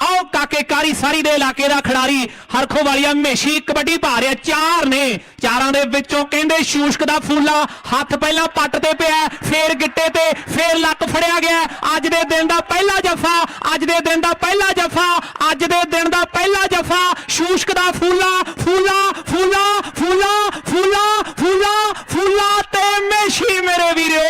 ਆਓ ਕਾਕੇ ਕਾਰੀ ਸਾਰੀ ਦੇ ਇਲਾਕੇ ਦਾ ਖਿਡਾਰੀ ਹਰਖੋ ਵਾਲੀਆ ਮੇਸ਼ੀ ਕਬੱਡੀ ਪਾ ਰਿਹਾ ਚਾਰ ਨੇ ਚਾਰਾਂ ਦੇ ਵਿੱਚੋਂ ਕਹਿੰਦੇ ਸ਼ੂਸ਼ਕ ਦਾ ਫੂਲਾ ਹੱਥ ਪਹਿਲਾਂ ਪੱਟ ਤੇ ਪਿਆ ਫੇਰ ਗਿੱਟੇ ਤੇ ਫੇਰ ਲੱਕ ਫੜਿਆ ਗਿਆ ਅੱਜ ਦੇ ਦਿਨ ਦਾ ਪਹਿਲਾ ਜਫਾ ਅੱਜ ਦੇ ਦਿਨ ਦਾ ਪਹਿਲਾ ਜਫਾ ਅੱਜ ਦੇ ਦਿਨ ਦਾ ਪਹਿਲਾ ਜਫਾ ਸ਼ੂਸ਼ਕ ਦਾ ਫੂਲਾ ਫੂਲਾ ਫੂਲਾ ਫੂਲਾ ਫੂਲਾ ਫੂਲਾ ਫੂਲਾ ਤੇ ਮੇਸ਼ੀ ਮੇਰੇ ਵੀਰੋ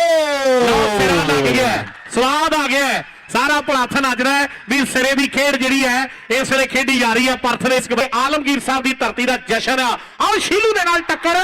ਸਿਰਾ ਲੱਗ ਗਿਆ ਹੈ। ਸਵਾਦ ਆ ਗਿਆ। ਸਾਰਾ ਭਲਾਥ ਨੱਚਦਾ ਹੈ। ਵੀ ਸਿਰੇ ਦੀ ਖੇਡ ਜਿਹੜੀ ਹੈ ਇਸ ਵੇਲੇ ਖੇਡੀ ਜਾ ਰਹੀ ਹੈ ਪਰਥ ਦੇ ਇਸ ਆਲਮਗੀਰ ਸਾਹਿਬ ਦੀ ਧਰਤੀ ਦਾ ਜਸ਼ਨ ਆ। ਆਓ ਸ਼ੀਲੂ ਦੇ ਨਾਲ ਟੱਕਰ।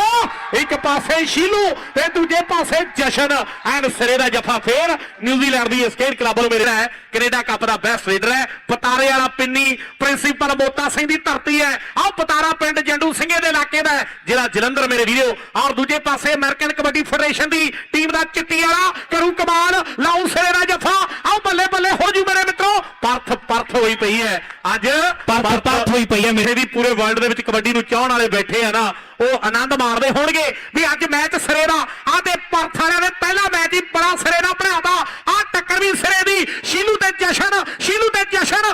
ਇੱਕ ਪਾਸੇ ਸ਼ੀਲੂ ਤੇ ਦੂਜੇ ਪਾਸੇ ਜਸ਼ਨ। ਐਨ ਸਿਰੇ ਦਾ ਜਫਾ ਫੇਰ ਨਿਊਜ਼ੀਲੈਂਡ ਦੀ ਇਸ ਖੇਡ ਕਲੱਬ ਨੂੰ ਮਿਲਣਾ ਹੈ। ਕੈਨੇਡਾ ਕੱਪ ਦਾ ਬੈਸਟ ਰੀਡਰ ਹੈ। ਪਤਾਰੇ ਵਾਲਾ ਪਿੰਨੀ ਪ੍ਰਿੰਸੀਪਲ ਮੋਤਾ ਸਿੰਘ ਦੀ ਧਰਤੀ ਹੈ। ਆਓ ਪਤਾਰਾ ਪਿੰਡ ਜੰਡੂ ਸਿੰਘੇ ਦੇ ਇਲਾਕੇ ਦਾ ਜਿਹੜਾ ਜਲੰਧਰ ਮੇਰੇ ਵੀਰੋ। ਔਰ ਦੂਜੇ ਪਾਸੇ ਅਮਰੀਕਨ ਕਬੱਡੀ ਫੈਡਰੇਸ਼ਨ ਦੀ ਟੀਮ ਦਾ ਚਿੱਟੀ ਵਾਲਾ ਕਰੂ ਕਮਾਲ। ਲਾਉ ਸਿਰੇ ਦਾ ਜਫਾ ਆਓ ਬੱਲੇ ਬੱਲੇ ਹੋ ਜੂ ਮੇਰੇ ਮਿੱਤਰੋ ਪਰਥ ਪਰਥ ਹੋਈ ਪਈ ਹੈ। ਅੱਜ ਪਰਥ ਹੋਈ ਪਈ ਹੈ ਮੇਰੇ ਵੀ ਪੂਰੇ ਵਰਲਡ ਦੇ ਵਿੱਚ ਕਬੱਡੀ ਨੂੰ ਚਾਹਣ ਵਾਲੇ ਬੈਠੇ ਆ ਨਾ ਉਹ ਆਨੰਦ ਮਾਣਦੇ ਹੋਣਗੇ ਵੀ ਅੱਜ ਮੈਚ ਸਿਰੇ ਦਾ ਆ ਤੇ ਪਰਥ ਵਾਲਿਆਂ ਨੇ ਪਹਿਲਾ ਮੈਚ ਹੀ ਬੜਾ ਸਿਰੇ ਦਾ ਬਣਾਤਾ ਆ ਟੱਕਰ ਵੀ ਸਿਰੇ ਦੀ ਸ਼ੀਲੂ ਤੇ ਜਸ਼ਨ ਸ਼ੀਲੂ ਤੇ ਜਸ਼ਨ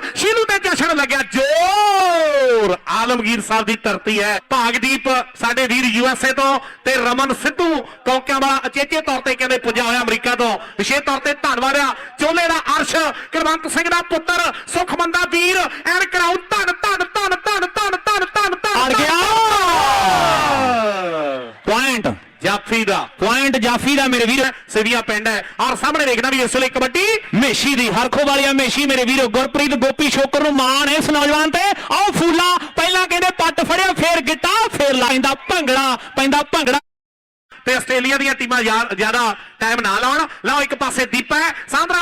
ਆਲਮਗੀਰ ਸਾਹਿਬ ਦੀ ਧਰਤੀ ਹੈ ਭਾਗਦੀਪ ਸਾਡੇ ਵੀਰ ਯੂਐਸਏ ਤੋਂ ਤੇ ਰਮਨ ਸਿੱਧੂ ਕੌਂਕਿਆਂ ਵਾਲਾ ਅਚੇਚੇ ਤੌਰ ਤੇ ਕਹਿੰਦੇ ਪੁੱਜਾ ਹੋਇਆ ਅਮਰੀਕਾ ਤੋਂ ਵਿਸ਼ੇਸ਼ ਤੌਰ ਤੇ ਧੰਨਵਾਦ ਆ ਚੋਲੇ ਦਾ ਅਰਸ਼ ਕੁਲਵੰਤ ਸਿੰਘ ਦਾ ਪੁੱਤਰ ਸੁਖਮੰਦਾ ਵੀਰ ਐਨ ਕਰਾਉ ਧੰਨ ਧੰਨ ਧੰਨ ਧੰਨ ਧੰਨ ਧੰਨ ਧੰਨ ਧੰਨ ਗਿਆ। ਪੁਆਇੰਟ ਜਾਫੀ ਦਾ ਪੁਆਇੰਟ ਜਾਫੀ ਦਾ ਮੇਰੇ ਵੀਰ ਸਿਵੀਆ ਪਿੰਡ ਹੈ। ਔਰ ਸਾਹਮਣੇ ਦੇਖਣਾ ਵੀ ਇਸ ਵੇਲੇ ਕਬੱਡੀ ਮੇਸ਼ੀ ਦੀ ਹਰਖੋ ਵਾਲੀਆ ਮੇਸ਼ੀ ਮੇਰੇ ਵੀਰੋ ਗੁਰਪ੍ਰੀਤ ਗੋਪੀ ਸ਼ੋਕਰ ਨੂੰ ਮਾਣ ਹੈ ਇਸ ਨੌਜਵਾਨ ਤੇ। ਆਓ ਫੂਲਾ ਪਹਿਲਾਂ ਕਹਿੰਦੇ ਪੱਟ ਫੜਿਆ ਫੇਰ ਗਿੱਟਾ ਫੇਰ ਲਾਇੰਦਾ ਭੰਗੜਾ ਪੈਂਦਾ ਭੰਗੜਾ। ਤੇ ਆਸਟ੍ਰੇਲੀਆ ਦੀਆਂ ਟੀਮਾਂ ਜ਼ਿਆਦਾ ਟਾਈਮ ਨਾ ਲਾਉਣ। ਲਓ ਇੱਕ ਪਾਸੇ ਦੀਪਾ ਹੈ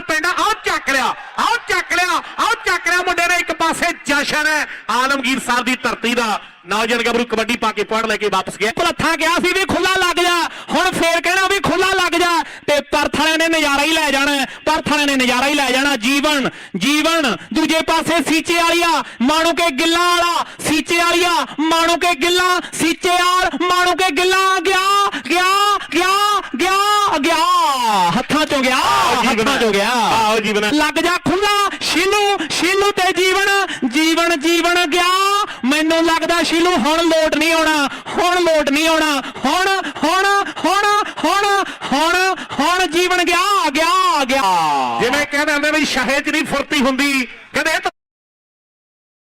ਪਿੰਡ ਆ, ਆਓ ਚੱਕ ਲਿਆ ਆਓ ਚੱਕ ਲਿਆ ਆਓ ਚੱਕ ਲਿਆ ਮੁੰਡੇ ਨੇ। ਇੱਕ ਪਾਸੇ ਜਸ਼ਨ ਹੈ ਆਲਮਗੀਰ ਸਾਹਿਬ ਦੀ ਧਰਤੀ ਦਾ ਨੌਜਵਾਨ ਗੱਭਰੂ ਕਬੱਡੀ ਪਾ ਕੇ ਪੁਆੜ ਲੈ ਕੇ ਵਾਪਸ ਗਿਆ। ਭਲੱਥਾ ਗਿਆ ਸੀ, ਵੀ ਖੁੱਲਾ ਲੱਗ ਜਾ। ਹੁਣ ਫੇਰ ਕਹਿਣਾ ਵੀ ਖੁੱਲਾ ਲੱਗ ਜਾ। ਤੇ ਪਰਥ ਵਾਲਿਆਂ ਨੇ ਨਜ਼ਾਰਾ ਹੀ ਲੈ ਜਾਣਾ। ਪਰਥ ਵਾਲਿਆਂ ਨੇ ਨਜ਼ਾਰਾ ਹੀ ਲੈ ਜਾਣਾ। ਜੀਵਨ ਜੀਵਨ। ਦੂਜੇ ਪਾਸੇ ਸੀਚੇ ਵਾਲੀਆ ਮਾਣੂ ਕੇ ਗਿੱਲਾ ਵਾਲਾ। ਸੀਚੇ ਵਾਲੀਆ ਮਾਣੂ ਕੇ ਗਿੱਲਾ। ਸੀਚੇ ਵਾਲ ਮਾਣੂ ਕੇ ਗਿੱਲਾ ਗਿਆ ਗਿਆ ਗਿਆ ਗਿਆ ਗਿਆ ਹੱਥਾਂ ਚੋਂ ਗਿਆ। ਹੱਥਾਂ ਚੋਂ ਗਿਆ। ਆਓ ਜੀਵਨ। ਲੱਗ ਜਾ ਖੁੱਲਾ। ਸ਼ੀਲੂ ਸ਼ੀਲੂ ਤੇ ਜੀਵਨ। ਜੀਵਨ ਜੀਵਨ ਗਿਆ। ਮੈਨੂੰ ਲੱਗਦਾ ਸ਼ੀਲੂ ਹੁਣ ਲੋਟ ਨਹੀਂ ਆਉਣਾ। ਹੁਣ ਲੋਟ ਨਹੀਂ ਆਉਣਾ। ਹੁਣ ਹੁਣ ਹੁਣ ਹੁਣ ਹੁਣ ਹੁਣ ਜੀਵਨ ਗਿਆ ਗਿਆ ਗਿਆ। ਜਿਵੇਂ ਕਹਿੰਦੇ ਹੁੰਦੇ ਵੀ ਸ਼ਾਹੇ ਚ ਨਹੀਂ ਫੁਰਤੀ ਹੁੰਦੀ। ਕਹਿੰਦੇ